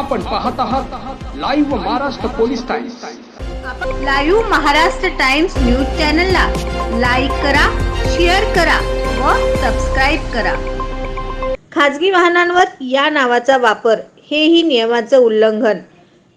आपण पाहत आहात live Maharashtra Police Times live Maharashtra Times news चॅनलला लाईक करा शेअर करा व सबस्क्राईब करा. खाजगी वाहनांवर या नावाचा वापर हेही नियमाचं उल्लंघन.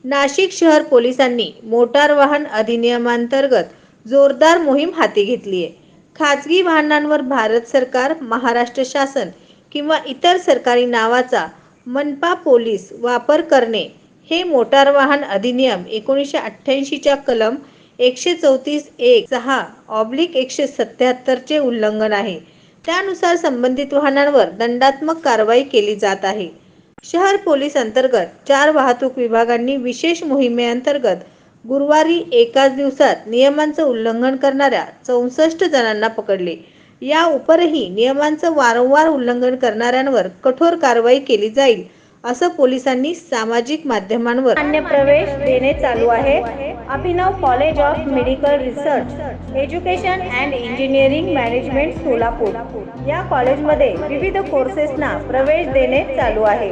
नाशिक शहर पोलिसांनी मोटार वाहन अधिनियमांतर्गत जोरदार मोहीम हाती घेतली आहे. खाजगी वाहनांवर भारत सरकार महाराष्ट्र शासन किंवा इतर सरकारी नावाचा मनपा पोलीस वापर करणे हे मोटार वाहन अधिनियम एकोणीसशे अठ्ठ्याऐंशीच्या कलम एकशे चौतीस एक सहा ऑब्लिक एकशे सत्याहत्तरचे उल्लंघन आहे. त्यानुसार संबंधित वाहनांवर दंडात्मक कारवाई केली जात आहे. शहर पोलीस अंतर्गत चार वाहतूक विभागांनी विशेष मोहिमेअंतर्गत गुरुवारी एकाच दिवसात नियमांचं उल्लंघन करणाऱ्या चौसष्ट जणांना पकडले. या उपरही नियमांचं वारंवार उल्लंघन करणाऱ्यांवर कठोर कारवाई केली जाईल असं पोलिसांनी सामाजिक माध्यमांवर अन्य प्रवेश देणे चालू आहे. Abhinav college of medical research education and engineering management Solapur. या कॉलेजमध्ये विविध कोर्सेसना प्रवेश देणे चालू आहे.